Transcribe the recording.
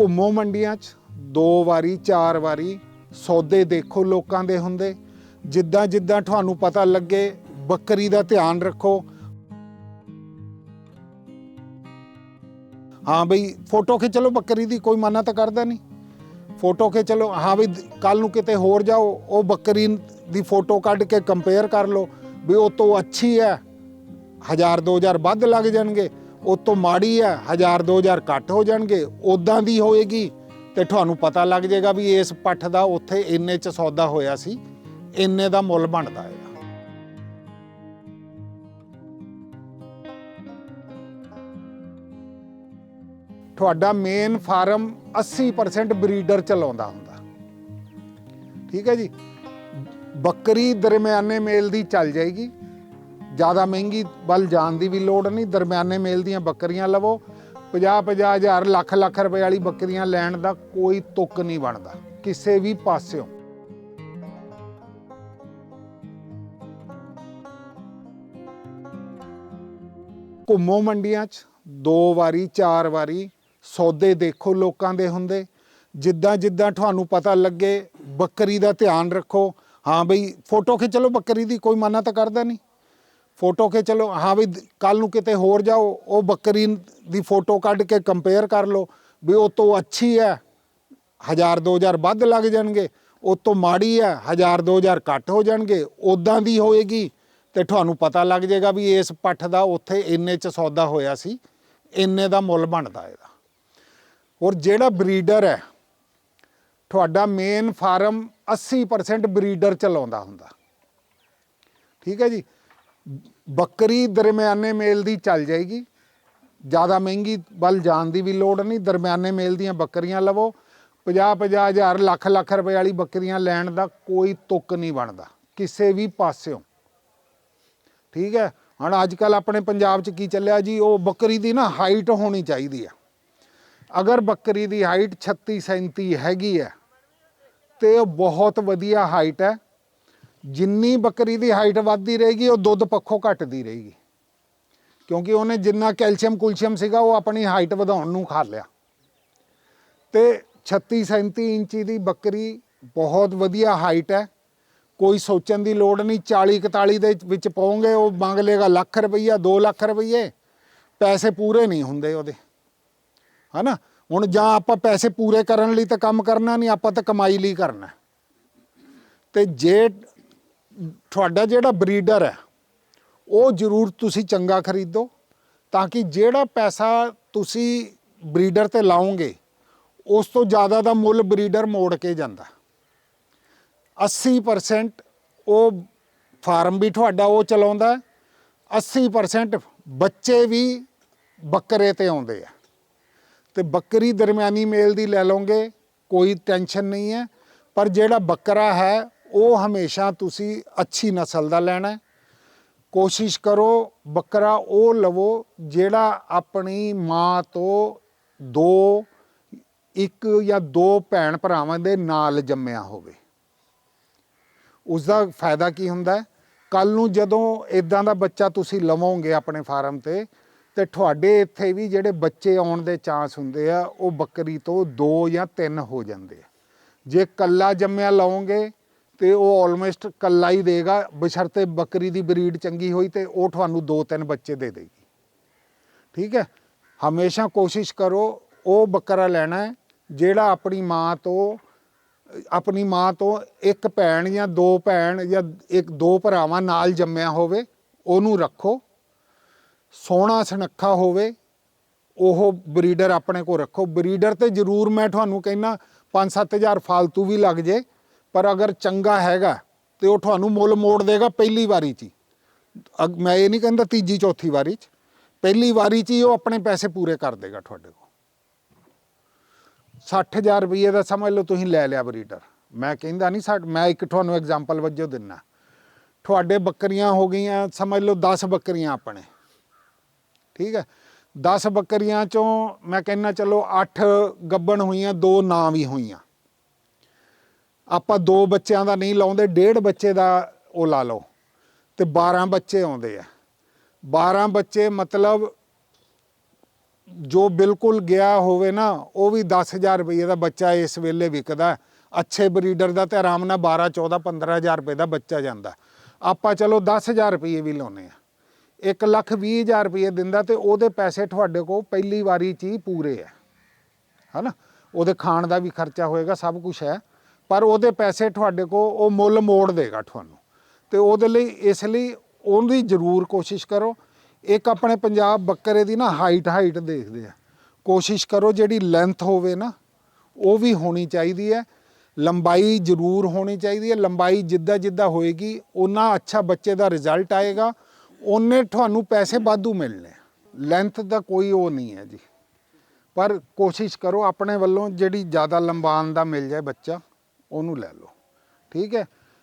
ਘੁੰਮੋ ਮੰਡੀਆਂ 'ਚ, ਦੋ ਵਾਰੀ, ਚਾਰ ਵਾਰੀ, ਸੌਦੇ ਦੇਖੋ ਲੋਕਾਂ ਦੇ ਹੁੰਦੇ। ਜਿੱਦਾਂ ਜਿੱਦਾਂ ਤੁਹਾਨੂੰ ਪਤਾ ਲੱਗੇ, ਬੱਕਰੀ ਦਾ ਧਿਆਨ ਰੱਖੋ। ਹਾਂ ਬਈ, ਫੋਟੋ ਖਿੱਚ ਲਓ, ਬੱਕਰੀ ਦੀ ਕੋਈ ਮਨਾ ਤਾਂ ਕਰਦਾ ਨਹੀਂ। ਫੋਟੋ ਖਿੱਚ ਲਓ, ਹਾਂ ਬਈ ਕੱਲ ਨੂੰ ਕਿਤੇ ਹੋਰ ਜਾਓ, ਉਹ ਬੱਕਰੀ ਦੀ ਫੋਟੋ ਕੱਢ ਕੇ ਕੰਪੇਅਰ ਕਰ ਲਓ, ਵੀ ਉਹ ਤੋਂ ਅੱਛੀ ਹੈ। ਹਜ਼ਾਰ 2000 ਵੱਧ ਲੱਗ ਜਾਣਗੇ। ਉਹ ਤੋਂ ਮਾੜੀ ਹੈ, ਹਜ਼ਾਰ 2000 ਘੱਟ ਹੋ ਜਾਣਗੇ ਉਦਾਂ ਦੀ ਹੋਏਗੀ ਤੇ ਤੁਹਾਨੂੰ ਪਤਾ ਲੱਗ ਜਾਏਗਾ ਵੀ ਇਸ ਪੱਠ ਦਾ ਉੱਥੇ ਇੰਨੇ ਚ ਸੌਦਾ ਹੋਇਆ ਸੀ, ਇੰਨੇ ਦਾ ਮੁੱਲ ਬਣਦਾ ਹੈ। ਤੁਹਾਡਾ ਮੇਨ ਫਾਰਮ 80% ਬਰੀਡਰ ਚਲਾਉਂਦਾ ਹੁੰਦਾ। ਠੀਕ ਹੈ ਜੀ? ਬੱਕਰੀ ਦਰਮਿਆਨੇ ਮੇਲ ਦੀ ਚੱਲ ਜਾਏਗੀ। ਜ਼ਿਆਦਾ ਮਹਿੰਗੀ ਵੱਲ ਜਾਣ ਦੀ ਵੀ ਲੋੜ ਨਹੀਂ, ਦਰਮਿਆਨੇ ਮੇਲ ਦੀਆਂ ਬੱਕਰੀਆਂ ਲਵੋ। 50 50 ਹਜ਼ਾਰ ਲੱਖ ਲੱਖ ਰੁਪਏ ਵਾਲੀ ਬੱਕਰੀਆਂ ਲੈਣ ਦਾ ਕੋਈ ਤੁੱਕ ਨਹੀਂ ਬਣਦਾ, ਕਿਸੇ ਵੀ ਪਾਸਿਓਂ। ਘੁੰਮੋ ਮੰਡੀਆਂ 'ਚ, ਦੋ ਵਾਰੀ, ਚਾਰ ਵਾਰੀ, ਸੌਦੇ ਦੇਖੋ ਲੋਕਾਂ ਦੇ ਹੁੰਦੇ। ਜਿੱਦਾਂ ਜਿੱਦਾਂ ਤੁਹਾਨੂੰ ਪਤਾ ਲੱਗੇ, ਬੱਕਰੀ ਦਾ ਧਿਆਨ ਰੱਖੋ। ਹਾਂ ਬਈ, ਫੋਟੋ ਖਿੱਚ ਲਓ, ਬੱਕਰੀ ਦੀ ਕੋਈ ਮਨਾ ਤਾਂ ਕਰਦਾ ਨਹੀਂ। ਫੋਟੋ ਖਿੱਚ ਲਓ। ਹਾਂ ਵੀ ਕੱਲ ਨੂੰ ਕਿਤੇ ਹੋਰ ਜਾਓ, ਉਹ ਬੱਕਰੀ ਦੀ ਫੋਟੋ ਕੱਢ ਕੇ ਕੰਪੇਅਰ ਕਰ ਲਓ ਵੀ ਉਹ ਤੋਂ ਅੱਛੀ ਹੈ। ਹਜ਼ਾਰ 2000 ਵੱਧ ਲੱਗ ਜਾਣਗੇ। ਉਹ ਤੋਂ ਮਾੜੀ ਹੈ, ਹਜ਼ਾਰ 2000 ਘੱਟ ਹੋ ਜਾਣਗੇ। ਉਦਾਂ ਦੀ ਹੋਏਗੀ ਤੇ ਤੁਹਾਨੂੰ ਪਤਾ ਲੱਗ ਜਾਏਗਾ ਵੀ ਇਸ ਪੱਠ ਦਾ ਉੱਥੇ ਇੰਨੇ ਚ ਸੌਦਾ ਹੋਇਆ ਸੀ। ਇੰਨੇ ਦਾ ਮੁੱਲ ਬਣਦਾ ਇਹਦਾ। ਔਰ ਜਿਹੜਾ ਬਰੀਡਰ ਹੈ, ਤੁਹਾਡਾ ਮੇਨ ਫਾਰਮ 80% ਬਰੀਡਰ ਚਲਾਉਂਦਾ ਹੁੰਦਾ। ਠੀਕ ਹੈ ਜੀ? ਬੱਕਰੀ ਦਰਮਿਆਨੇ ਮੇਲ ਦੀ ਚੱਲ ਜਾਏਗੀ। ਜ਼ਿਆਦਾ ਮਹਿੰਗੀ ਵੱਲ ਜਾਣ ਦੀ ਵੀ ਲੋੜ ਨਹੀਂ। ਦਰਮਿਆਨੇ ਮੇਲ ਦੀਆਂ ਬੱਕਰੀਆਂ ਲਵੋ। 50 50 ਹਜ਼ਾਰ ਲੱਖ ਲੱਖ ਰੁਪਏ ਵਾਲੀ ਬੱਕਰੀਆਂ ਲੈਣ ਦਾ ਕੋਈ ਤੁੱਕ ਨਹੀਂ ਬਣਦਾ। ਕਿਸੇ ਵੀ ਪਾਸਿਓਂ। ਠੀਕ ਹੈ? ਹੁਣ ਅੱਜ ਕੱਲ ਆਪਣੇ ਪੰਜਾਬ 'ਚ ਕੀ ਚੱਲਿਆ ਜੀ? ਉਹ ਬੱਕਰੀ ਦੀ ਨਾ ਹਾਈਟ ਹੋਣੀ ਚਾਹੀਦੀ ਆ। ਅਗਰ ਬੱਕਰੀ ਦੀ ਹਾਈਟ 36 37 ਹੈਗੀ ਹੈ, ਤੇ ਉਹ ਬਹੁਤ ਵਧੀਆ ਹਾਈਟ ਹੈ। ਜਿੰਨੀ ਬੱਕਰੀ ਦੀ ਹਾਈਟ ਵੱਧਦੀ ਰਹੇਗੀ, ਉਹ ਦੁੱਧ ਪੱਖੋਂ ਘਟਦੀ ਰਹੇਗੀ। ਕਿਉਂਕਿ ਉਹਨੇ ਜਿੰਨਾ ਕੈਲਸ਼ੀਅਮ ਕੁਲਸ਼ੀਅਮ ਸੀਗਾ, ਉਹ ਆਪਣੀ ਹਾਈਟ ਵਧਾਉਣ ਨੂੰ ਖਾ ਲਿਆ। ਤੇ 36 37 ਇੰਚੀ ਦੀ ਬੱਕਰੀ ਬਹੁਤ ਵਧੀਆ ਹਾਈਟ ਹੈ। ਕੋਈ ਸੋਚਣ ਦੀ ਲੋੜ ਨਹੀਂ 40 41 ਦੇ ਵਿੱਚ ਪਾਉਂਗੇ, ਉਹ ਮੰਗ ਲੇਗਾ ਲੱਖ ਰੁਪਈਆ 2 ਲੱਖ ਰੁਪਈਏ। ਪੈਸੇ ਪੂਰੇ ਨਹੀਂ ਹੁੰਦੇ ਉਹਦੇ। ਹਨਾ? ਹੁਣ ਜਾਂ ਆਪਾਂ ਪੈਸੇ ਪੂਰੇ ਕਰਨ ਲਈ ਤਾਂ ਕੰਮ ਕਰਨਾ ਨਹੀਂ, ਆਪਾਂ ਤਾਂ ਕਮਾਈ ਲਈ ਕਰਨਾ। ਤੇ ਜੇ ਤੁਹਾਡਾ ਜਿਹੜਾ ਬਰੀਡਰ ਹੈ ਉਹ ਜ਼ਰੂਰ ਤੁਸੀਂ ਚੰਗਾ ਖਰੀਦੋ ਤਾਂ ਕਿ ਜਿਹੜਾ ਪੈਸਾ ਤੁਸੀਂ ਬਰੀਡਰ ਤੇ ਲਾਓਗੇ ਉਸ ਤੋਂ ਜ਼ਿਆਦਾ ਦਾ ਮੁੱਲ ਬਰੀਡਰ ਮੋੜ ਕੇ ਜਾਂਦਾ। 80% ਉਹ ਫਾਰਮ ਵੀ ਤੁਹਾਡਾ ਉਹ ਚਲਾਉਂਦਾ ਹੈ, 80% ਬੱਚੇ ਵੀ ਬੱਕਰੇ ਤੇ ਆਉਂਦੇ ਆ। ਤੇ ਬੱਕਰੀ ਦਰਮਿਆਨੀ ਮੇਲ ਦੀ ਲੈ ਲਓਗੇ ਕੋਈ ਟੈਨਸ਼ਨ ਨਹੀਂ ਹੈ ਪਰ ਜਿਹੜਾ ਬੱਕਰਾ ਹੈ ਉਹ ਹਮੇਸ਼ਾ ਤੁਸੀਂ ਅੱਛੀ ਨਸਲ ਦਾ ਲੈਣਾ ਕੋਸ਼ਿਸ਼ ਕਰੋ, ਬੱਕਰਾ ਉਹ ਲਵੋ ਜਿਹੜਾ ਆਪਣੀ ਮਾਂ ਤੋਂ ਦੋ, ਇੱਕ ਜਾਂ ਦੋ ਭੈਣ ਭਰਾਵਾਂ ਦੇ ਨਾਲ ਜੰਮਿਆ ਹੋਵੇ। ਉਸ ਦਾ ਫਾਇਦਾ ਕੀ ਹੁੰਦਾ ਕੱਲ ਨੂੰ ਜਦੋਂ ਇਦਾਂ ਦਾ ਬੱਚਾ ਤੁਸੀਂ ਲਵੋਗੇ ਆਪਣੇ ਫਾਰਮ ਤੇ ਤੇ ਤੁਹਾਡੇ ਇੱਥੇ ਵੀ ਜਿਹੜੇ ਬੱਚੇ ਆਉਣ ਦੇ ਚਾਂਸ ਹੁੰਦੇ ਆ, ਉਹ ਬੱਕਰੀ ਤੋਂ ਦੋ ਜਾਂ ਤਿੰਨ ਹੋ ਜਾਂਦੇ ਆ। ਜੇ ਕੱਲਾ ਜੰਮਿਆ ਲਵੋਗੇ ਤੇ ਉਹ ਆਲਮੋਸਟ ਕੱਲਾ ਹੀ ਦੇਗਾ ਬਸ਼ਰਤੇ ਬੱਕਰੀ ਦੀ ਬਰੀਡ ਚੰਗੀ ਹੋਈ ਤੇ ਉਹ ਤੁਹਾਨੂੰ ਦੋ ਤਿੰਨ ਬੱਚੇ ਦੇ ਦੇਗੀ। ਠੀਕ ਹੈ? ਹਮੇਸ਼ਾ ਕੋਸ਼ਿਸ਼ ਕਰੋ, ਉਹ ਬੱਕਰਾ ਲੈਣਾ ਹੈ, ਜਿਹੜਾ ਆਪਣੀ ਮਾਂ ਤੋਂ, ਆਪਣੀ ਮਾਂ ਤੋਂ ਇੱਕ ਭੈਣ ਜਾਂ ਦੋ ਭੈਣ ਜਾਂ ਇੱਕ, ਦੋ ਭਰਾਵਾਂ ਨਾਲ ਜੰਮਿਆ ਹੋਵੇ, ਉਹਨੂੰ ਰੱਖੋ। ਸੋਹਣਾ ਸੁਨੱਖਾ ਹੋਵੇ, ਉਹ ਬਰੀਡਰ ਆਪਣੇ ਕੋਲ ਰੱਖੋ। ਬਰੀਡਰ ਤੇ ਜ਼ਰੂਰ ਮੈਂ ਤੁਹਾਨੂੰ ਕਹਿੰਨਾ 5-7000 ਫਾਲਤੂ ਵੀ ਲੱਗ ਜੇ ਪਰ ਅਗਰ ਚੰਗਾ ਹੈਗਾ ਤੇ ਉਹ ਤੁਹਾਨੂੰ ਮੁੱਲ ਮੋੜ ਦੇਗਾ ਪਹਿਲੀ ਵਾਰੀ 'ਚ ਹੀ। ਅਗ- ਮੈਂ ਇਹ ਨਹੀਂ ਕਹਿੰਦਾ ਤੀਜੀ, ਚੌਥੀ ਵਾਰੀ 'ਚ। ਪਹਿਲੀ ਵਾਰੀ 'ਚ ਹੀ ਉਹ ਆਪਣੇ ਪੈਸੇ ਪੂਰੇ ਕਰ ਦੇਗਾ ਤੁਹਾਡੇ ਕੋਲ। 60000 ਰੁਪਏ ਦਾ ਸਮਝ ਲਓ ਤੁਸੀਂ ਲੈ ਲਿਆ ਬਰੀਡਰ। ਮੈਂ ਕਹਿੰਦਾ ਨਹੀਂ ਸਾ ਮੈਂ ਇੱਕ ਤੁਹਾਨੂੰ ਐਗਜ਼ਾਮਪਲ ਵਜੋਂ ਦਿੰਨਾ। ਤੁਹਾਡੇ ਬੱਕਰੀਆਂ ਹੋ ਗਈਆਂ, ਸਮਝ ਲਓ 10 ਬੱਕਰੀਆਂ ਆਪਣੇ। ਠੀਕ ਹੈ? 10 ਬੱਕਰੀਆਂ ਚੋਂ ਮੈਂ ਕਹਿੰਨਾ ਚਲੋ 8 ਗੱਬਣ ਹੋਈਆਂ, ਦੋ ਨਾਂ ਵੀ ਹੋਈਆਂ। ਆਪਾਂ ਦੋ ਬੱਚਿਆਂ ਦਾ ਨਹੀਂ ਲਾਉਂਦੇ, ਡੇਢ ਬੱਚੇ ਦਾ ਉਹ ਲਾ ਲਓ। ਤੇ 12 ਬੱਚੇ ਆਉਂਦੇ ਆ। 12 ਬੱਚੇ ਮਤਲਬ ਜੋ ਬਿਲਕੁਲ ਗਿਆ ਹੋਵੇ ਨਾ, ਉਹ ਵੀ 10000 ਰੁਪਏ ਦਾ ਬੱਚਾ ਇਸ ਵੇਲੇ ਵਿਕਦਾ। ਅੱਛੇ ਬਰੀਡਰ ਦਾ ਤੇ ਆਰਾਮ ਨਾਲ 12 14 15000 ਰੁਪਏ ਦਾ ਬੱਚਾ ਜਾਂਦਾ। ਆਪਾਂ ਚਲੋ 10000 ਰੁਪਏ ਵੀ ਲਾਉਨੇ ਆ। 1 ਲੱਖ 20000 ਰੁਪਏ ਦਿੰਦਾ ਤੇ ਉਹਦੇ ਪੈਸੇ ਤੁਹਾਡੇ ਕੋਲ ਪਹਿਲੀ ਵਾਰੀ ਚ ਹੀ ਪੂਰੇ ਆ। ਹਨਾ? ਉਹਦੇ ਖਾਣ ਦਾ ਵੀ ਖਰਚਾ ਹੋਏਗਾ, ਸਭ ਕੁਝ ਹੈ। ਪਰ ਉਹਦੇ ਪੈਸੇ ਤੁਹਾਡੇ ਕੋਲ, ਉਹ ਮੁੱਲ ਮੋੜ ਦੇਗਾ ਤੁਹਾਨੂੰ। ਤੇ ਉਹਦੇ ਲਈ, ਇਸ ਲਈ ਉਹਦੀ ਜ਼ਰੂਰ ਕੋਸ਼ਿਸ਼ ਕਰੋ। ਇੱਕ ਆਪਣੇ ਪੰਜਾਬ ਬੱਕਰੇ ਦੀ ਨਾ ਹਾਈਟ ਹਾਈਟ ਦੇਖਦੇ ਆ। ਕੋਸ਼ਿਸ਼ ਕਰੋ ਜਿਹੜੀ ਲੈਂਥ ਹੋਵੇ ਨਾ, ਉਹ ਵੀ ਹੋਣੀ ਚਾਹੀਦੀ ਹੈ। ਲੰਬਾਈ ਜ਼ਰੂਰ ਹੋਣੀ ਚਾਹੀਦੀ ਹੈ। ਲੰਬਾਈ ਜਿੱਦਾਂ ਜਿੱਦਾਂ ਹੋਏਗੀ ਉਹਨਾਂ ਅੱਛਾ ਬੱਚੇ ਦਾ ਰਿਜ਼ਲਟ ਆਏਗਾ। ਉਹਨੇ ਤੁਹਾਨੂੰ ਪੈਸੇ ਵਾਧੂ ਮਿਲਣੇ ਲੈਂਥ ਦਾ ਕੋਈ ਉਹ ਨਹੀਂ ਹੈ ਜੀ। ਪਰ ਕੋਸ਼ਿਸ਼ ਕਰੋ ਆਪਣੇ ਵੱਲੋਂ ਜਿਹੜੀ ਜ਼ਿਆਦਾ ਲੰਬਾਨ ਦਾ ਮਿਲ ਜਾਏ ਬੱਚਾ। ਉਹਨੂੰ ਲੈ ਲਓ। ਠੀਕ ਹੈ?